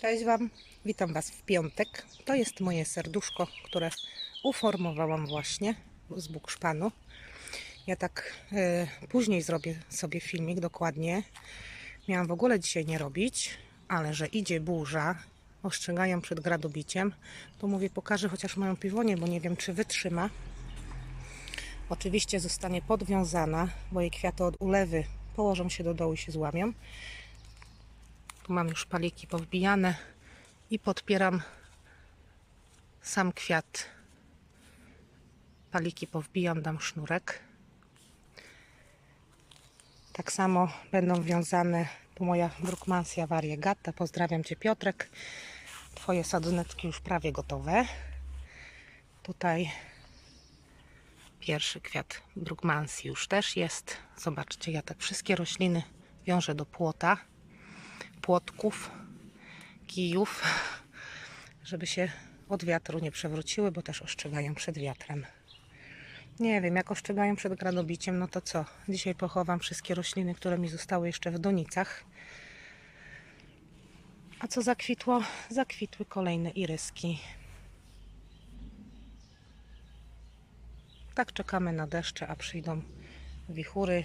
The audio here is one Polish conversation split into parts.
Cześć Wam, witam Was w piątek. To jest moje serduszko, które uformowałam właśnie z bukszpanu. Ja tak e, później zrobię sobie filmik dokładnie. Miałam w ogóle dzisiaj nie robić, ale że idzie burza, ostrzegają przed gradobiciem, to mówię pokażę chociaż moją piwonie, bo nie wiem czy wytrzyma. Oczywiście zostanie podwiązana, bo jej kwiaty od ulewy położą się do dołu i się złamią. Tu mam już paliki powbijane i podpieram sam kwiat. Paliki powbijam, dam sznurek. Tak samo będą wiązane tu moja Brookmansia variegata. Pozdrawiam Cię Piotrek. Twoje sadzoneczki już prawie gotowe. Tutaj pierwszy kwiat Brookmansi już też jest. Zobaczcie, ja tak wszystkie rośliny wiążę do płota płotków, kijów, żeby się od wiatru nie przewróciły, bo też ostrzegają przed wiatrem. Nie wiem, jak ostrzegają przed gradobiciem, no to co? Dzisiaj pochowam wszystkie rośliny, które mi zostały jeszcze w donicach. A co zakwitło? Zakwitły kolejne iryski. Tak czekamy na deszcze, a przyjdą wichury,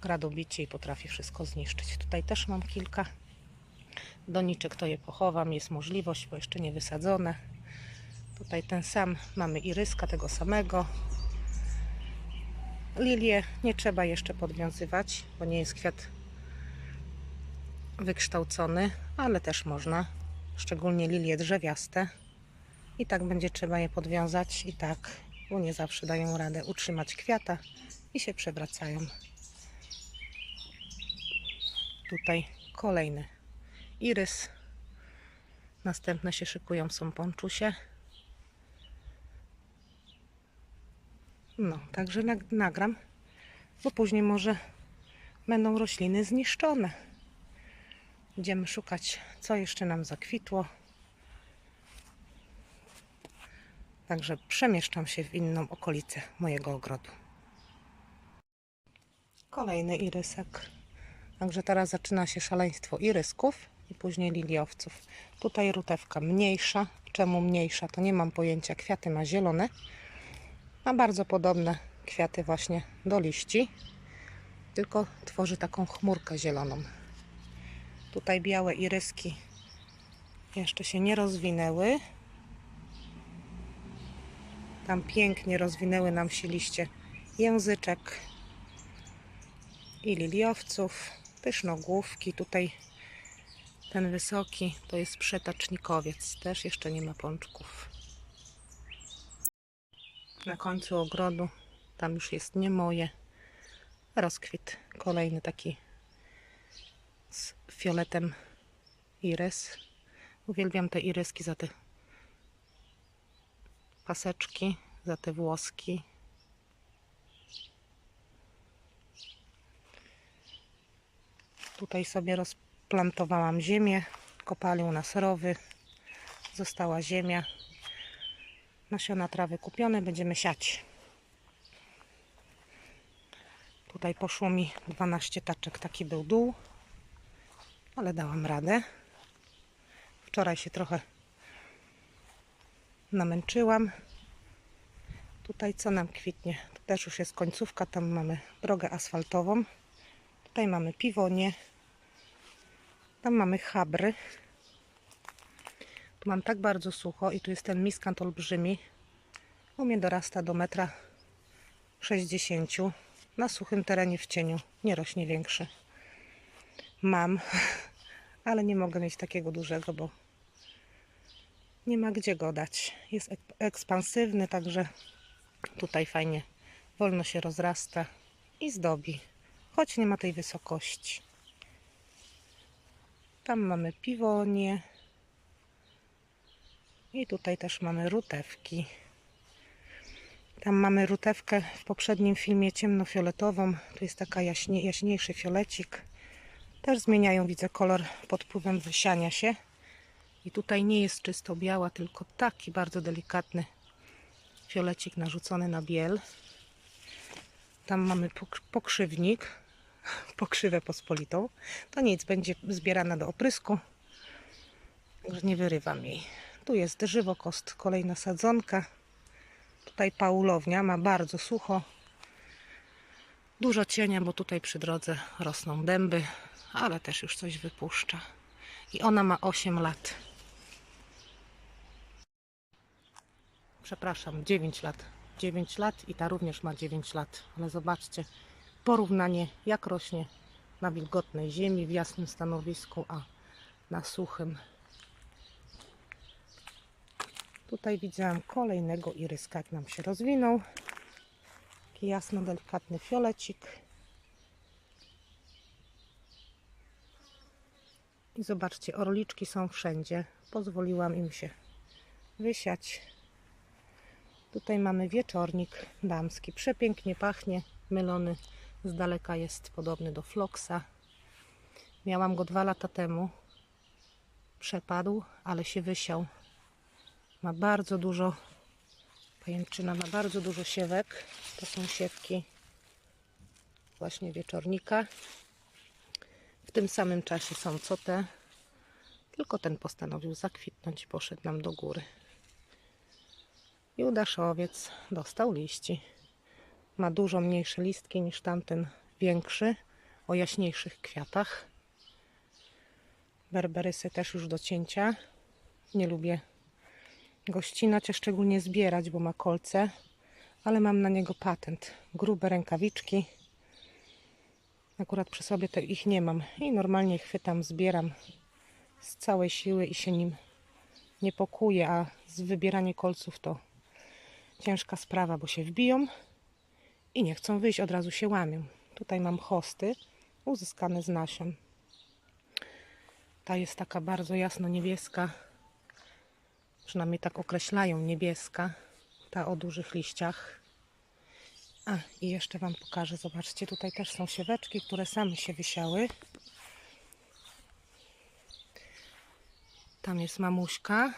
gradobicie i potrafi wszystko zniszczyć. Tutaj też mam kilka doniczek, to je pochowam. Jest możliwość, bo jeszcze nie wysadzone. Tutaj ten sam mamy iryska tego samego. Lilię nie trzeba jeszcze podwiązywać, bo nie jest kwiat wykształcony, ale też można. Szczególnie lilie drzewiaste. I tak będzie trzeba je podwiązać i tak, bo nie zawsze dają radę utrzymać kwiata i się przewracają. Tutaj kolejny irys. Następne się szykują są ponczusie. No, także nag- nagram, bo później może będą rośliny zniszczone. Będziemy szukać, co jeszcze nam zakwitło. Także przemieszczam się w inną okolicę mojego ogrodu. Kolejny irysek. Także teraz zaczyna się szaleństwo irysków i później liliowców. Tutaj rutewka mniejsza. Czemu mniejsza? To nie mam pojęcia. Kwiaty ma zielone. Ma bardzo podobne kwiaty właśnie do liści. Tylko tworzy taką chmurkę zieloną. Tutaj białe iryski jeszcze się nie rozwinęły. Tam pięknie rozwinęły nam się liście języczek i liliowców, pysznogłówki. Tutaj ten wysoki to jest przetacznikowiec, też jeszcze nie ma pączków. Na końcu ogrodu, tam już jest nie moje, rozkwit kolejny taki z fioletem irys. Uwielbiam te iryski za te paseczki, za te włoski. Tutaj sobie rozplantowałam ziemię. Kopali u nas rowy. Została ziemia. Nasiona trawy kupione. Będziemy siać. Tutaj poszło mi 12 taczek. Taki był dół. Ale dałam radę. Wczoraj się trochę namęczyłam. Tutaj co nam kwitnie? Tu też już jest końcówka. Tam mamy drogę asfaltową. Tutaj mamy piwonie. Tam mamy chabry. Tu mam tak bardzo sucho i tu jest ten miskant olbrzymi. U mnie dorasta do metra 60. Na suchym terenie w cieniu. Nie rośnie większy. Mam, ale nie mogę mieć takiego dużego, bo nie ma gdzie go dać. Jest ek- ekspansywny, także tutaj fajnie wolno się rozrasta i zdobi, choć nie ma tej wysokości. Tam mamy piwonie. I tutaj też mamy rutewki. Tam mamy rutewkę w poprzednim filmie ciemnofioletową. Tu jest taka jaśnie, jaśniejszy fiolecik. Też zmieniają, widzę, kolor pod wpływem wysiania się. I tutaj nie jest czysto biała, tylko taki bardzo delikatny fiolecik narzucony na biel. Tam mamy pok- pokrzywnik, pokrzywę pospolitą. To nic, będzie zbierana do oprysku. Także nie wyrywam jej. Tu jest żywokost, kolejna sadzonka. Tutaj paulownia, ma bardzo sucho. Dużo cienia, bo tutaj przy drodze rosną dęby, ale też już coś wypuszcza. I ona ma 8 lat. Przepraszam, 9 lat. 9 lat i ta również ma 9 lat. Ale zobaczcie, porównanie jak rośnie na wilgotnej ziemi, w jasnym stanowisku, a na suchym. Tutaj widziałam kolejnego iryska, jak nam się rozwinął. Taki jasno delikatny fiolecik. I zobaczcie, orliczki są wszędzie. Pozwoliłam im się wysiać. Tutaj mamy wieczornik damski. Przepięknie pachnie, mylony. Z daleka jest podobny do floksa. Miałam go dwa lata temu. Przepadł, ale się wysiał. Ma bardzo dużo, pajęczyna ma bardzo dużo siewek. To są siewki właśnie wieczornika. W tym samym czasie są co te. Tylko ten postanowił zakwitnąć i poszedł nam do góry. Judaszowiec dostał liści. Ma dużo mniejsze listki niż tamten większy, o jaśniejszych kwiatach. Berberysy też już do cięcia. Nie lubię go ścinać, a szczególnie zbierać, bo ma kolce, ale mam na niego patent. Grube rękawiczki. Akurat przy sobie to ich nie mam i normalnie chwytam, zbieram z całej siły i się nim nie pokuję, a z wybieranie kolców to ciężka sprawa, bo się wbiją i nie chcą wyjść, od razu się łamią. Tutaj mam hosty uzyskane z nasion. Ta jest taka bardzo jasno niebieska, przynajmniej tak określają niebieska, ta o dużych liściach. A i jeszcze Wam pokażę, zobaczcie, tutaj też są sieweczki, które same się wysiały. Tam jest mamuśka,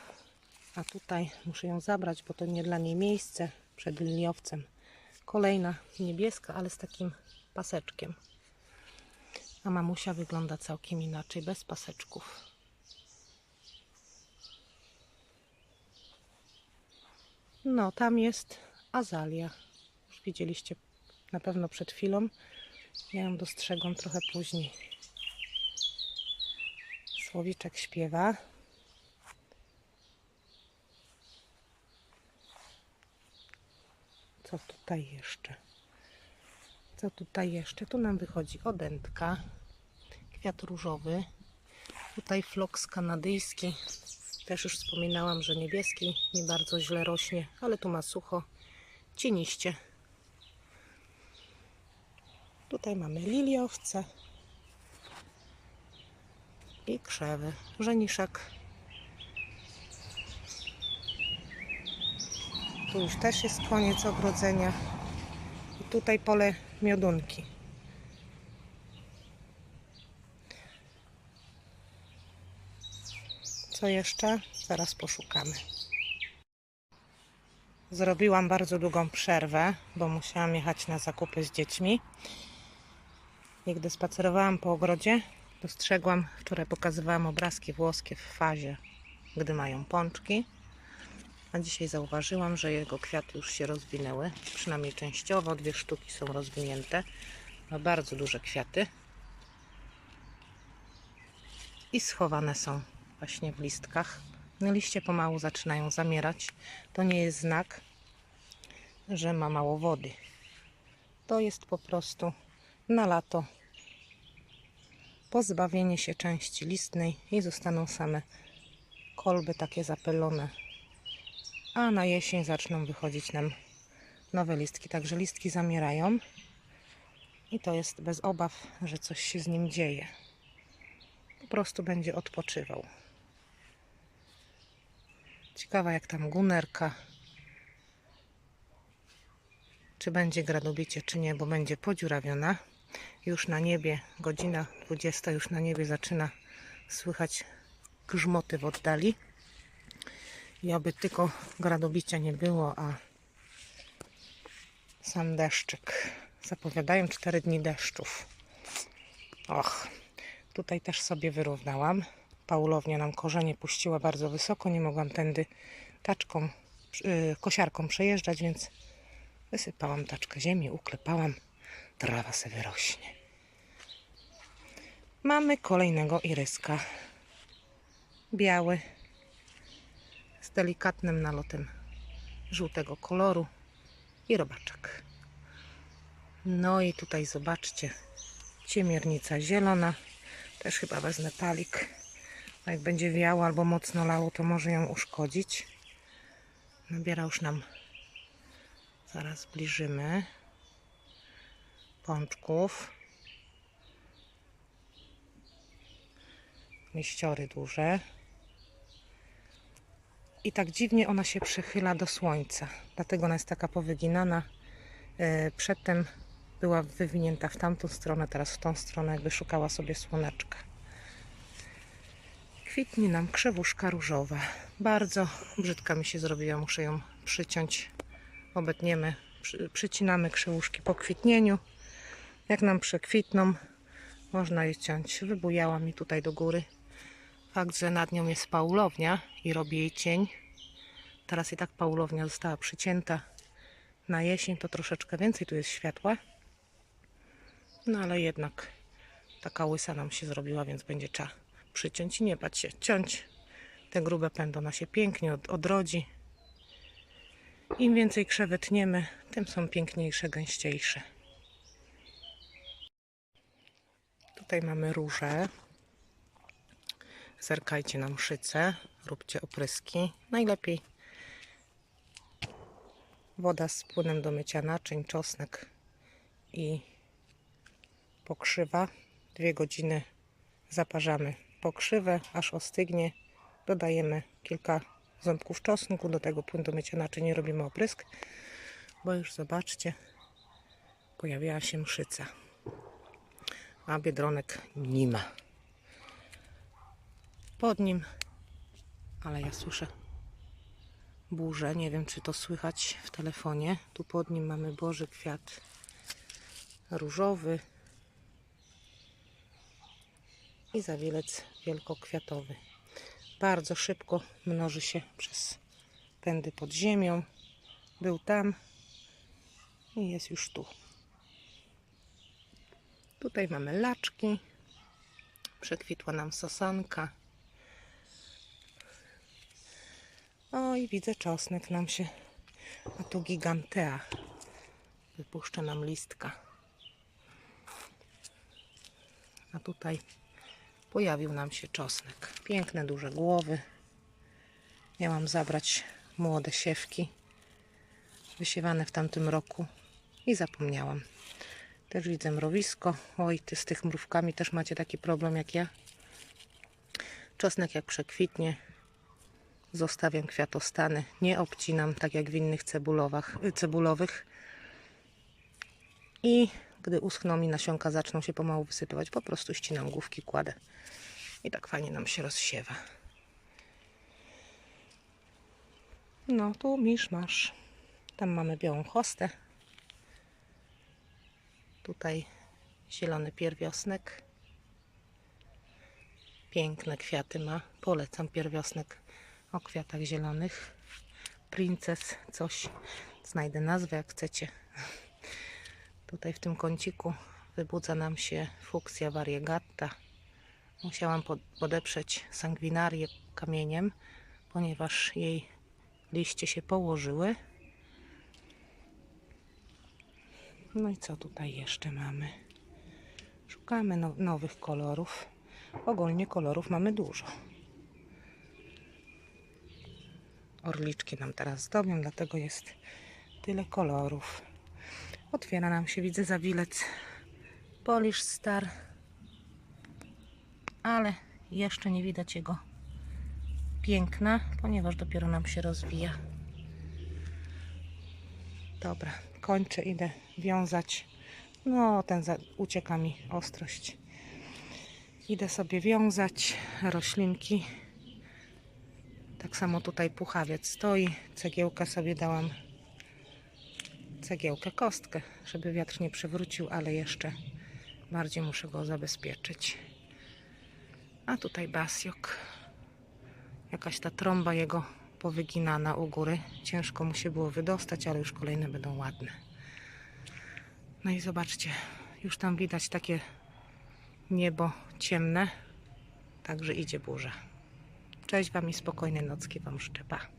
a tutaj muszę ją zabrać, bo to nie dla niej miejsce przed liniowcem. Kolejna niebieska, ale z takim paseczkiem. A mamusia wygląda całkiem inaczej, bez paseczków. No, tam jest azalia. Już widzieliście na pewno przed chwilą. Ja ją dostrzegłam trochę później. Słowiczek śpiewa. Co tutaj jeszcze? Co tutaj jeszcze? Tu nam wychodzi odętka, kwiat różowy. Tutaj floks kanadyjski. Też już wspominałam, że niebieski nie bardzo źle rośnie, ale tu ma sucho, cieniście. Tutaj mamy liliowce i krzewy. Żeniszek. Tu już też jest koniec ogrodzenia. I tutaj pole miodunki. Co jeszcze? Zaraz poszukamy. Zrobiłam bardzo długą przerwę, bo musiałam jechać na zakupy z dziećmi. I gdy spacerowałam po ogrodzie, dostrzegłam, wczoraj pokazywałam obrazki włoskie w fazie, gdy mają pączki. A dzisiaj zauważyłam, że jego kwiaty już się rozwinęły, przynajmniej częściowo. Dwie sztuki są rozwinięte. Ma bardzo duże kwiaty. I schowane są właśnie w listkach. Liście pomału zaczynają zamierać. To nie jest znak, że ma mało wody. To jest po prostu na lato pozbawienie się części listnej i zostaną same kolby takie zapylone a na jesień zaczną wychodzić nam nowe listki. Także listki zamierają i to jest bez obaw, że coś się z nim dzieje. Po prostu będzie odpoczywał. Ciekawa jak tam gunerka. Czy będzie gradobicie, czy nie, bo będzie podziurawiona. Już na niebie, godzina 20, już na niebie zaczyna słychać grzmoty w oddali. I oby tylko gradobicia nie było, a sam deszczyk. Zapowiadają 4 dni deszczów. Och, tutaj też sobie wyrównałam. Paulownia nam korzenie puściła bardzo wysoko. Nie mogłam tędy taczką, yy, kosiarką przejeżdżać, więc wysypałam taczkę ziemi, uklepałam. Trawa se wyrośnie. Mamy kolejnego iryska. Biały. Z delikatnym nalotem żółtego koloru. I robaczek. No i tutaj zobaczcie. Ciemiernica zielona. Też chyba wezmę palik. Bo Jak będzie wiało albo mocno lało, to może ją uszkodzić. Nabiera już nam. Zaraz zbliżymy. Pączków. Liściory duże. I tak dziwnie ona się przychyla do słońca. Dlatego ona jest taka powyginana. E, Przedtem była wywinięta w tamtą stronę, teraz w tą stronę, jakby szukała sobie słoneczka. Kwitnie nam krzewuszka różowa. Bardzo brzydka mi się zrobiła, muszę ją przyciąć. Obetniemy, przy, przycinamy krzewuszki po kwitnieniu. Jak nam przekwitną, można je ciąć. Wybujała mi tutaj do góry. Fakt, że nad nią jest paulownia i robi jej cień. Teraz i tak paulownia została przycięta. Na jesień to troszeczkę więcej tu jest światła. No ale jednak taka łysa nam się zrobiła, więc będzie trzeba przyciąć i nie bać się ciąć. Te grube pędy ona się pięknie od, odrodzi. Im więcej krzewy tniemy, tym są piękniejsze, gęściejsze. Tutaj mamy róże. Zerkajcie na mszyce, róbcie opryski. Najlepiej woda z płynem do mycia naczyń, czosnek i pokrzywa. Dwie godziny zaparzamy pokrzywę, aż ostygnie. Dodajemy kilka ząbków czosnku, do tego płyn do mycia naczyń i robimy oprysk, bo już zobaczcie, pojawiła się mszyca, a biedronek nie ma. Pod nim, ale ja słyszę burzę, nie wiem czy to słychać w telefonie. Tu pod nim mamy Boży kwiat różowy i zawilec wielkokwiatowy. Bardzo szybko mnoży się przez pędy pod ziemią. Był tam i jest już tu. Tutaj mamy laczki. Przekwitła nam sosanka. O i widzę czosnek nam się. A tu gigantea. Wypuszcza nam listka. A tutaj pojawił nam się czosnek. Piękne, duże głowy. Miałam zabrać młode siewki wysiewane w tamtym roku i zapomniałam. Też widzę mrowisko. Oj, ty z tych mrówkami też macie taki problem jak ja. Czosnek jak przekwitnie, zostawiam kwiatostany. Nie obcinam tak jak w innych y, cebulowych. I gdy uschną mi nasionka zaczną się pomału wysypywać, po prostu ścinam główki, kładę. I tak fajnie nam się rozsiewa. No, tu misz masz. Tam mamy białą chostę. Tutaj zielony pierwiosnek. Piękne kwiaty ma. Polecam pierwiosnek o kwiatach zielonych. Princess, coś. Znajdę nazwę jak chcecie. Tutaj w tym kąciku wybudza nam się fuksja variegata. Musiałam pod- podeprzeć sangwinarię kamieniem, ponieważ jej liście się położyły. No i co tutaj jeszcze mamy? Szukamy no- nowych kolorów. Ogólnie kolorów mamy dużo. Orliczki nam teraz zdobią, dlatego jest tyle kolorów. Otwiera nam się, widzę, zawilec Polish Star, ale jeszcze nie widać jego piękna, ponieważ dopiero nam się rozwija. Dobra, kończę, idę wiązać. No, ten za, ucieka mi ostrość. Idę sobie wiązać roślinki. Tak samo tutaj puchawiec stoi. Cegiełkę sobie dałam. Cegiełkę, kostkę, żeby wiatr nie przewrócił, ale jeszcze bardziej muszę go zabezpieczyć. A tutaj Basiok. Jakaś ta trąba jego powyginana u góry. Ciężko mu się było wydostać, ale już kolejne będą ładne. No i zobaczcie, już tam widać takie niebo ciemne. Także idzie burza. Cześć Wam i spokojnej nocki Wam życzę. Pa.